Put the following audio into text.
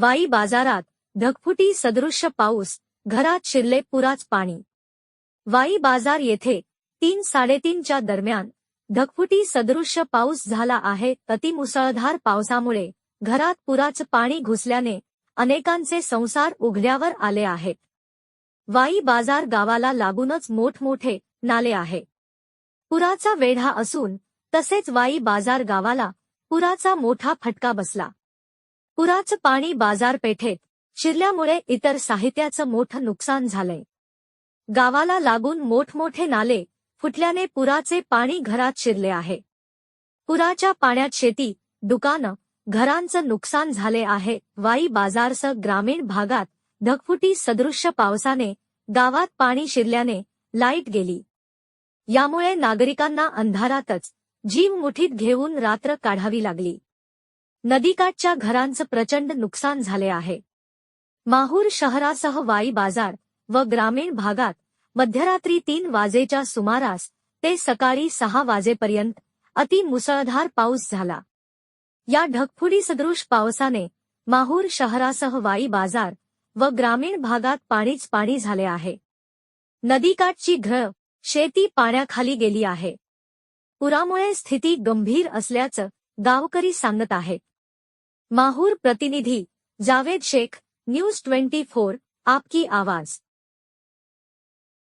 वाई बाजारात धकफुटी सदृश्य पाऊस घरात शिरले पुराच पाणी. वाई बाजार येथे तीन साडेतीनच्या दरम्यान धकफुटी सदृश्य पाऊस झाला आहे. अतिमुसळधार पावसामुळे घरात पुराचं पाणी घुसल्याने अनेकांचे संसार उघड्यावर आले आहेत. वाई बाजार गावाला लागूनच मोठमोठे नाले आहे. पुराचा वेढा असून तसेच वाई बाजार गावाला पुराचा मोठा फटका बसला. पुराचं पाणी बाजारपेठेत शिरल्यामुळे इतर साहित्याचं मोठं नुकसान झालंय. गावाला लागून मोठमोठे नाले फुटल्याने पुराचे पाणी घरात शिरले आहे. पुराच्या पाण्यात शेती दुकानं घरांचं नुकसान झाले आहे. वाई बाजारसह ग्रामीण भागात धकफुटी सदृश्य पावसाने गावात पाणी शिरल्याने लाइट गेली. यामुळे नागरिकांना अंधारातच जीव मुठीत घेऊन रात्र काढावी लागली. नदीकाठच्या घरांचं प्रचंड नुकसान झाले आहे. माहूर शहरासह वाई बाजार व ग्रामीण भागात मध्यरात्री तीन वाजेच्या सुमारास ते सकाळी सहा वाजेपर्यंत अति मुसळधार पाऊस झाला. या ढगफुडी सदृश पावसाने माहूर शहरासह वाई बाजार व ग्रामीण भागात पाणीच पाणी झाले आहे. नदीकाठची घरं शेती पाण्याखाली गेली आहे. पुरामुळे स्थिती गंभीर असल्याचं गावकरी सांगत आहेत. माहूर प्रतिनिधी Javed Shaikh news twenty four आपकी आवाज।